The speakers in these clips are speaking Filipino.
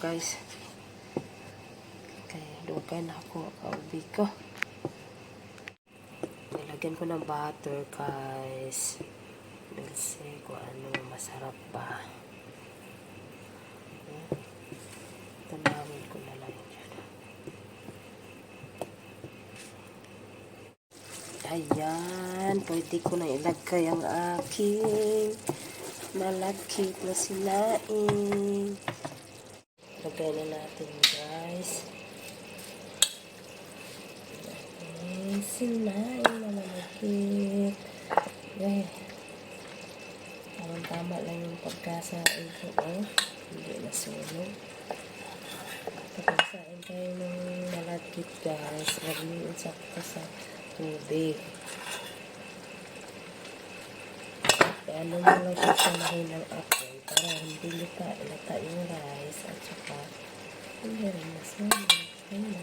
guys. Kaya dugay na ako kaubi ko. Nilagyan ko ng butter guys. Kasi kung ano masarap pa. Tanawin ko na lang dyan. Ayan, pwede ko na ilagay ang aking malakit na sinaing. Lagay na natin guys. Ayan, sinaing na malakit. Ayan. Tamang tama lang yung pagkasain ko. Oh. Hindi nasunog. Kapag sain tayo ng malagkit guys, lagyan sakto sa tubig. Kaya ano mo lang siya sa mahinang apoy para hindi lita, lata yung rice at saka hindi rin nasunog. Ayun.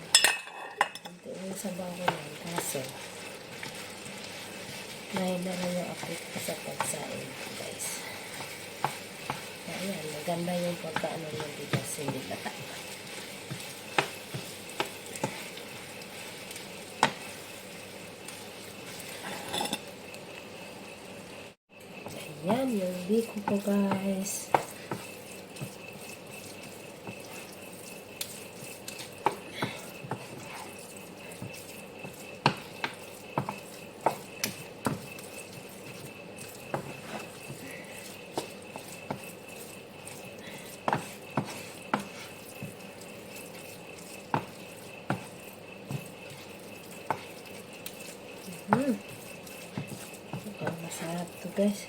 Hindi yung sabaw ko lang kaso mahina lang yung apoy ko sa pagsain guys. Ayan, maganda yung pagkaano ng bigas hindi lata. Ayan, yung biko ko guys. Hmm. Mukhang masarap to guys.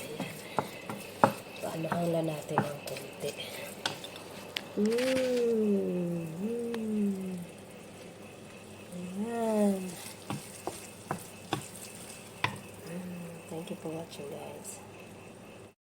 Ayan. Paanahan lang natin ng konti. Mmm. Mm. Ayan. Mm. Thank you for watching guys.